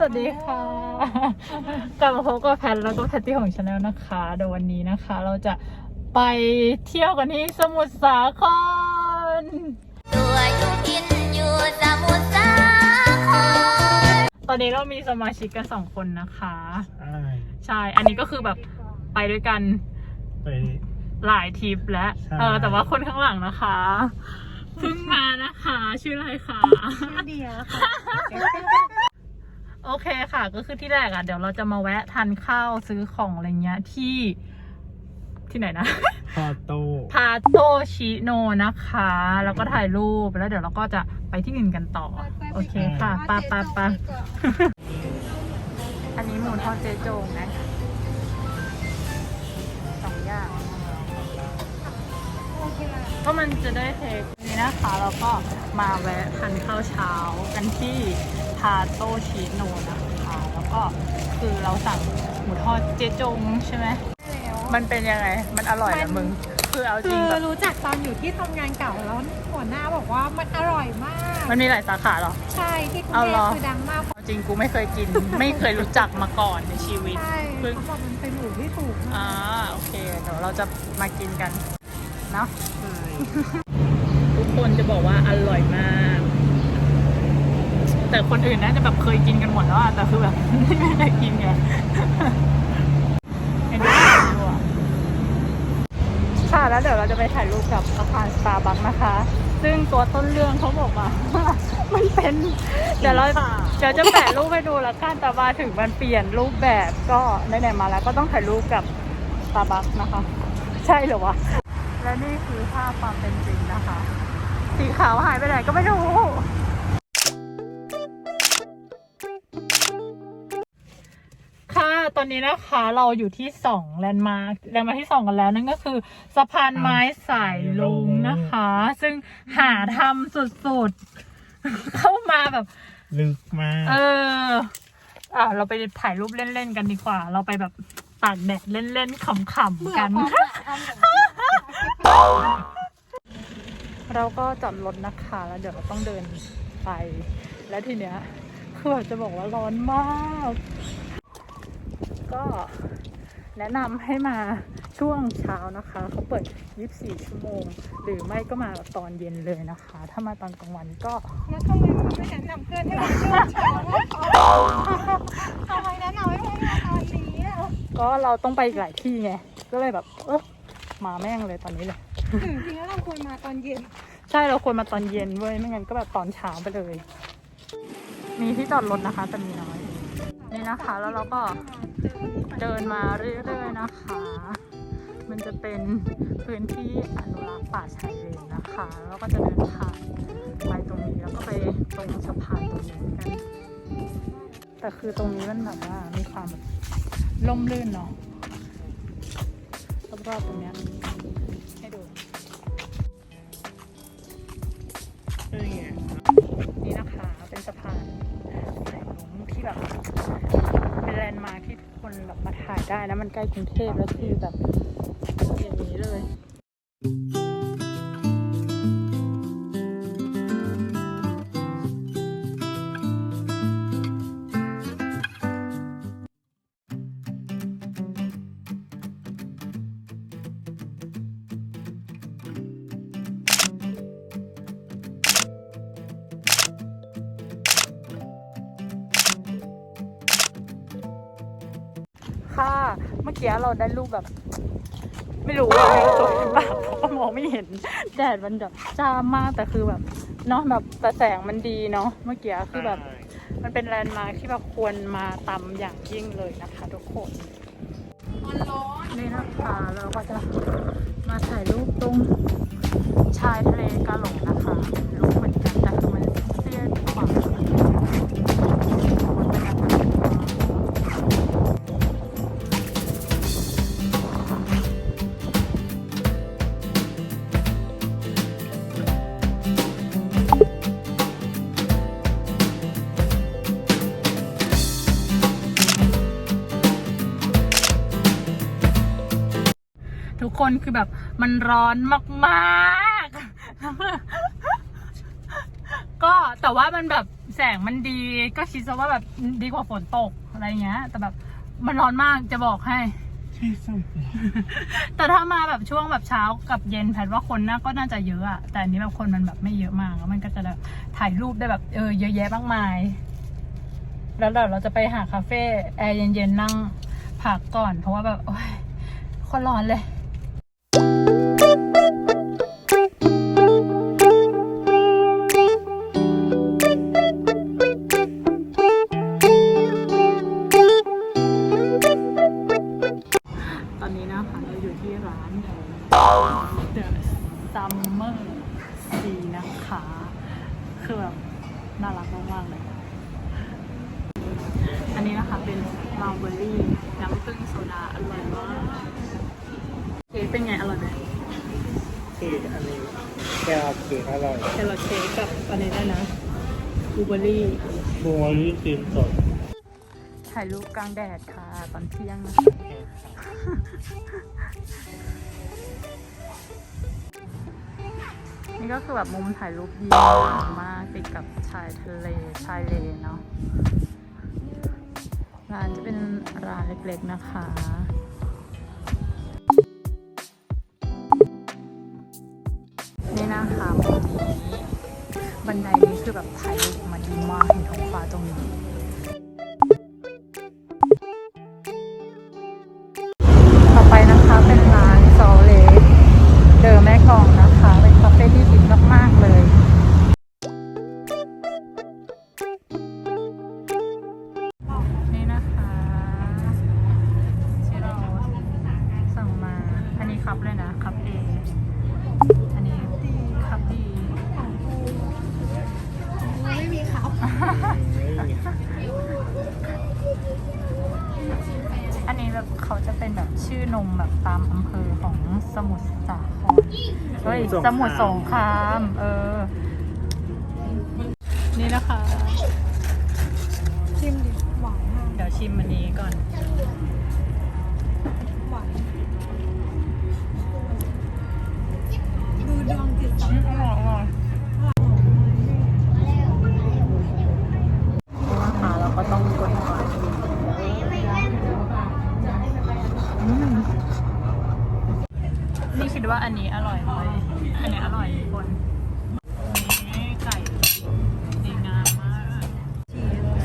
ฮัลโหลสวัสดีค่ะกลับมาพบกับแพทแล้วก็แพตตี้ของชาแนลนะคะเดี๋ยววันนี้นะคะ เราจะไปเที่ยวกันที่สมุทรสาครตัวอยู่กินอยู่สมุทรสาครตอนนี้เรามีสมาชิกกันสองคนนะคะ ใช่ใช่ อันนี้ก็คือแบบไปด้วยกันไป หลายทริปแล้วใช่ เออแต่ว่าคนข้างหลังนะคะเพิ่งมานะคะ ชื่ออะไรคะ เดียวค่ะ โอเคค่ะ ก็คือที่แรกอะ เดี๋ยวเราจะมาแวะทานข้าวซื้อของอะไรเงี้ยที่ที่ไหนนะพอโต พาโตชิโนนะคะ แล้วก็ถ่ายรูปแล้วเดี๋ยวเราก็จะไปที่อื่นกันต่อ โอเคค่ะปาปาปาอันนี้หมูทอดเจโจงนะส ก็มันจะได้เทคนี้นะคะแล้วก็มาแวะทานข้าวเช้ากันที่พาโตชิโนนะคะแล้วก็คือเราสั่งหมูทอดเจโจงใช่ไหมมันเป็นยังไง มันอร่อยนะมึง คือเอาจคืริงอแบบรู้จักตอนอยู่ที่ทำงานเก่าแล้วหัวหน้าบอกว่ามันอร่อยมาก มันมีหลายสาขาเหรอ ใช่ที่กรุงเอาเทเหรพอคือดังมากเอาจริงกูไม่เคยกิน ไม่เคยรู้จักมาก่อนในชีวิตใช่เพิ่งเขาบอกมันเป็นหมูที่ถูกมากอ่าโอเค เดี๋ยวเราจะมากินกัน เนาะทุกคนจะบอกว่าอร่อยมาก แต่คนอื่นน่าจะแบบเคยกินกันหมดแล้วอะแต่คือแบบไม่ได้กินไงเห็นดูดูอะค่ะแล้วเดี๋ยวเราจะไปถ่ายรูปกับอาคารสตาร์บัคนะคะ ซึ่งตัวต้นเรื่องเขาบอกว่ามันเป็นเดี๋ยวเราเดี๋ยวจะแปะรูปให้ดูแล้วกันแต่มาถึงมันเปลี่ยนรูปแบบก็ไหนๆมาแล้วก็ต้องถ่ายรูปกับสตาร์บัคนะคะ ใช่เหรอวะ และนี่คือภาพความเป็นจริงนะคะ สีขาวหายไปไหนก็ไม่รู้ ค่ะตอนนี้นะคะเราอยู่ที่สองแลนด์มาร์คแลนด์มาร์คที่สองกันแล้วนั่นก็คือ สะพานไม้สายลุงนะคะ ซึ่งหาทำสุดๆ เข้ามาแบบ ลึกมาก เออ อะเราไปถ่ายรูปเล่นๆกันดีกว่า เราไปแบบตากแดดเล่นๆขำๆกัน เราก็จอดรถนะคะแล้วเดี๋ยวเราต้องเดินไป แล้วทีเนี้ยคือแบบจะบอกว่าร้อนมาก ก็แนะนำให้มาช่วงเช้านะคะ เขาเปิด 24 ชั่วโมง หรือไม่ก็มาตอนเย็นเลยนะคะ ถ้ามาตอนกลางวันก็แล้วทำไมคุณไม่แนะนำเพื่อนให้มาช่วงเช้าทำไมแนะนำให้มาตอนนี้อะก็เราต้องไปอีกหลายที่ไง ก็เลยแบบเออ มาแม่งเลยตอนนี้เลยถึงจริงแล้วเราควรมาตอนเย็น ใช่เราควรมาตอนเย็นเว้ยไม่งั้นก็แบบตอนเช้าไปเลย มีที่จอดรถนะคะแต่มีน้อย นี่นะคะแล้วเราก็เดินมาเรื่อยๆนะคะ มันจะเป็นพื้นที่อนุรักษ์ป่าชายเลนนะคะแล้วก็จะเดินผ่านไปตรงนี้แล้วก็ไปตรงสะพานตรงนี้กันแต่คือตรงนี้มันแบบว่ามีความแบบล่มลื่นเนาะ รอบๆตรงเนี้ยให้ดู นี่ไงนี่นะคะเป็นสะพานสายลุงที่แบบ เป็นแลนด์มาร์คที่ทุกคนแบบมาถ่ายได้นะมันใกล้กรุงเทพแล้วคือแบบอย่างนี้เลย ค่ะ เมื่อกี้เราได้รูปแบบ ไม่รู้ว่าสวยหรือเปล่าเพราะมองไม่เห็น แดดมันแบบจ้ามากแต่คือแบบเนาะแบบแต่แสงมันดีเนาะเมื่อกี้คือแบบ มันเป็นแลนด์มาร์คที่แบบควรมาตามอย่างยิ่งเลยนะคะทุกคนนี่นะคะเราก็จะมาถ่ายรูปตรงชายทะเลกาหลงนะคะเป็นรูปเหมือนกันแต่คือมันเตี้ยกว่า ทุกคนคือแบบมันร้อนมากๆ ก็แต่ว่ามันแบบแสงมันดี ก็คิดซะว่าแบบดีกว่าฝนตกอะไรเงี้ย แต่แบบมันร้อนมากจะบอกให้ ที่สุดแต่ถ้ามาแบบช่วงแบบเช้ากับเย็นแพทว่าคนน่าก็น่าจะเยอะอะแต่อันนี้แบบคนมันแบบไม่เยอะมากแล้วมันก็จะแบบถ่ายรูปได้แบบเออเยอะแยะมากมาย แล้วเดี๋ยวเราจะไปหาคาเฟ่แอร์เย็นๆนั่งพักก่อน เพราะว่าแบบโอ้ยคนร้อนเลย นนี้นะคะ เป็นมาร์เบอรี่น้ำผึ้งโซดา อร่อยมากเค้กเป็นไง อร่อยไหมเค้กอันนี้แก้วเค้กอร่อยแครอทเค้กกับอันนี้ได้นะบลูเบอร์รี่บัวลี่ครีมสดถ่ายรูปกลางแดดค่ะ ตอนเที่ยงนะนี่ก็คือแบบมุมถ่ายรูปดีมากติดกับชายทะเลชายเลนเนาะ ร้านจะเป็นร้านเล็กๆนะคะนี่นะคะมุมนี้บันไดนี้คือแบบถ่ายรูปมาดีมากเห็นท้องฟ้าตรงนี้ อันนี้แบบเขาจะเป็นแบบชื่อนมแบบตามอำเภอของสมุทรสาครเฮ้ยสมุทรสงคราม เออ นี่นะคะชิมดิหวานมากเดี๋ยวชิมอันนี้ก่อนหวาน ว่าอันนี้อร่อยไหมอันนี้อร่อยทุกคนนี่ไก่ดีงามมาก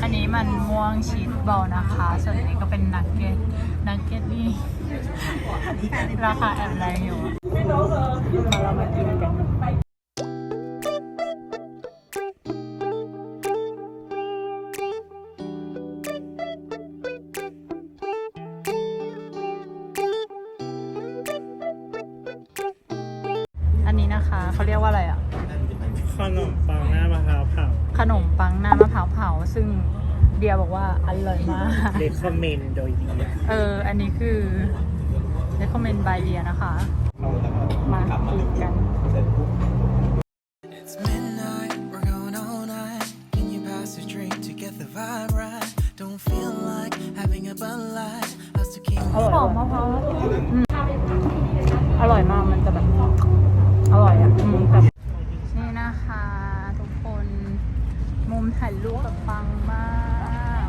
อันนี้มันม่วงชีสบอลนะคะ ส่วนอันนี้ก็เป็นนักเก็ตนักเก็ตนี่ ราคาแอบแรงอยู่ ขนมปังหน้ามะพร้าวเผาขนมปังหน้ามะพร้าวเผา ซึ่งเดียบอกว่าอร่อยมากเด็กคอมเมนต์โดยดีเออ อันนี้คือ recommend by เดียนะคะ มากินกัน It's midnight, we're going all night. Can you pass a drink to get the vibe right? Don't feel like having a bud light. Us two king อร่อยหอมมะพร้าวอร่อยมาก มันจะแบบ อร่อยอะอืมแบบนี่นะคะ ทุกคน มุมถ่ายรูปแบบปังมาก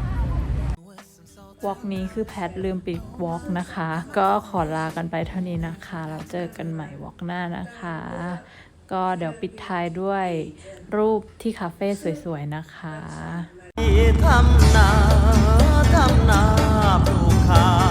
with some salt. วอล์กนี้คือแพทลืมปิดวอล์กนะคะ ก็ขอลากันไปเท่านี้นะคะ เราเจอกันใหม่วอล์กหน้านะคะ ก็เดี๋ยวปิดท้ายด้วยรูปที่คาเฟ่สวยๆนะคะทำนาทำนา